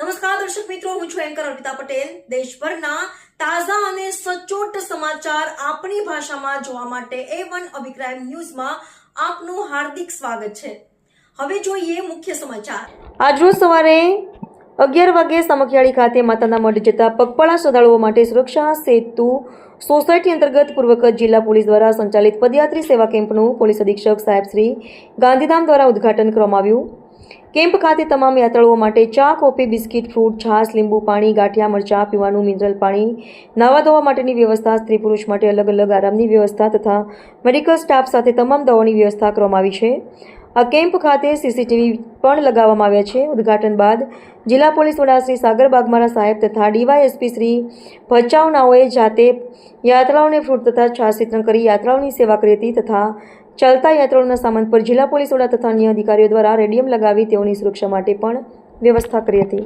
નમસ્કાર, દર્શક મિત્રો, હું છું એન્કર અર્પિતા પટેલ. દેશભરના તાજા અને સચોટ સમાચાર આપણી ભાષામાં જોવા માટે એ વન અભિપ્રાય ન્યૂઝમાં આપનું હાર્દિક સ્વાગત છે. હવે જોઈએ મુખ્ય સમાચાર. આજરોજ સવારે અગિયાર વાગે સામખિયાળી ખાતે માતાના મઢ જતા પગપાળા શ્રદ્ધાળુઓ માટે સુરક્ષા સેતુ સોસાયટી અંતર્ગત પૂર્વ કચ્છ જિલ્લા પોલીસ દ્વારા સંચાલિત પદયાત્રી સેવા કેમ્પનું પોલીસ અધિક્ષક સાહેબ શ્રી ગાંધીધામ દ્વારા ઉદ્ઘાટન કરવામાં આવ્યું. કેમ્પ ખાતે તમામ યાત્રાળુઓ માટે ચા, કોફી, બિસ્કિટ, ફ્રૂટ, છાશ, લીંબુ, પાણી, ગાંઠિયા, મરચાં, પીવાનું મિનરલ પાણી, નાવા ધોવા માટેની વ્યવસ્થા, સ્ત્રી પુરુષ માટે અલગ અલગ આરામની વ્યવસ્થા તથા મેડિકલ સ્ટાફ સાથે તમામ દવાની વ્યવસ્થા કરવામાં આવી છે. આ કેમ્પ ખાતે સીસીટીવી પણ લગાવવામાં આવ્યા છે. ઉદ્ઘાટન બાદ જિલ્લા પોલીસ વડા શ્રી સાગર બાગમારા સાહેબ તથા ડીવાયએસપી શ્રી ભચાઉનાઓએ જાતે યાત્રાઓને ફ્રૂટ તથા છાશ વિતરણ કરી યાત્રાઓની સેવા કરી હતી તથા ચાલતા યાત્રાઓના સામાન પર જિલ્લા પોલીસ વડા તથા અન્ય અધિકારીઓ દ્વારા રેડિયમ લગાવી તેઓની સુરક્ષા માટે પણ વ્યવસ્થા કરી હતી.